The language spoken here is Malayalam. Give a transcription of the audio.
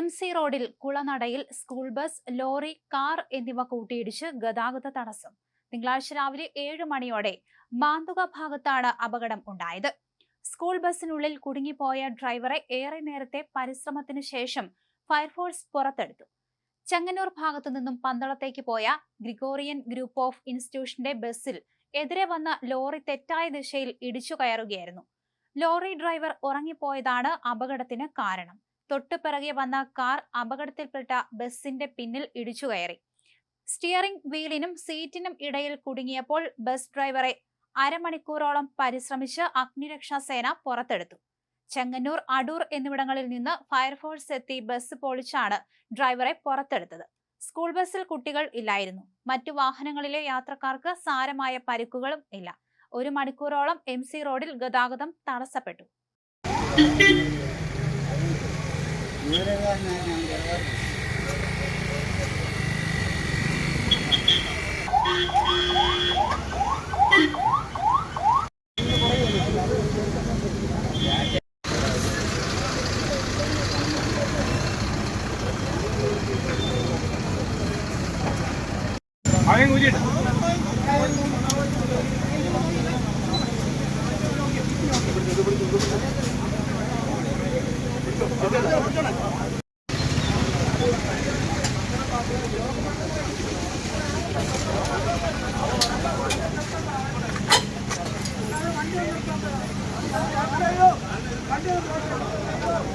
എം സി റോഡിൽ കുളനടയിൽ സ്കൂൾ ബസ് ലോറി കാർ എന്നിവ കൂട്ടിയിടിച്ച് ഗതാഗത തടസ്സം. തിങ്കളാഴ്ച രാവിലെ ഏഴ് മണിയോടെ മാന്തുക ഭാഗത്താണ് അപകടം ഉണ്ടായത്. സ്കൂൾ ബസ്സിനുള്ളിൽ കുടുങ്ങിപ്പോയ ഡ്രൈവറെ ഏറെ നേരത്തെ പരിശ്രമത്തിന് ശേഷം ഫയർഫോഴ്സ് പുറത്തെടുത്തു. ചെങ്ങന്നൂർ ഭാഗത്തു നിന്നും പന്തളത്തേക്ക് പോയ ഗ്രിഗോറിയൻ ഗ്രൂപ്പ് ഓഫ് ഇൻസ്റ്റിറ്റ്യൂഷന്റെ ബസ്സിൽ എതിരെ വന്ന ലോറി തെറ്റായ ദിശയിൽ ഇടിച്ചു കയറുകയായിരുന്നു. ലോറി ഡ്രൈവർ ഉറങ്ങിപ്പോയതാണ് അപകടത്തിന് കാരണം. തൊട്ടുപിറകെ വന്ന കാർ അപകടത്തിൽപ്പെട്ട ബസിന്റെ പിന്നിൽ ഇടിച്ചു കയറി. സ്റ്റിയറിംഗ് വീലിനും സീറ്റിനും ഇടയിൽ കുടുങ്ങിയപ്പോൾ ബസ് ഡ്രൈവറെ അരമണിക്കൂറോളം പരിശ്രമിച്ച് അഗ്നിരക്ഷാ സേന പുറത്തെടുത്തു. ചെങ്ങന്നൂർ അടൂർ എന്നിവിടങ്ങളിൽ നിന്ന് ഫയർഫോഴ്സ് എത്തി ബസ് പൊളിച്ചാണ് ഡ്രൈവറെ പുറത്തെടുത്തത്. സ്കൂൾ ബസ്സിൽ കുട്ടികൾ ഇല്ലായിരുന്നു. മറ്റു വാഹനങ്ങളിലെ യാത്രക്കാർക്ക് സാരമായ പരിക്കുകളും ഇല്ല. ഒരു മണിക്കൂറോളം എം സി റോഡിൽ ഗതാഗതം തടസ്സപ്പെട്ടു. 아행 우지 Gracias. ハハハハ!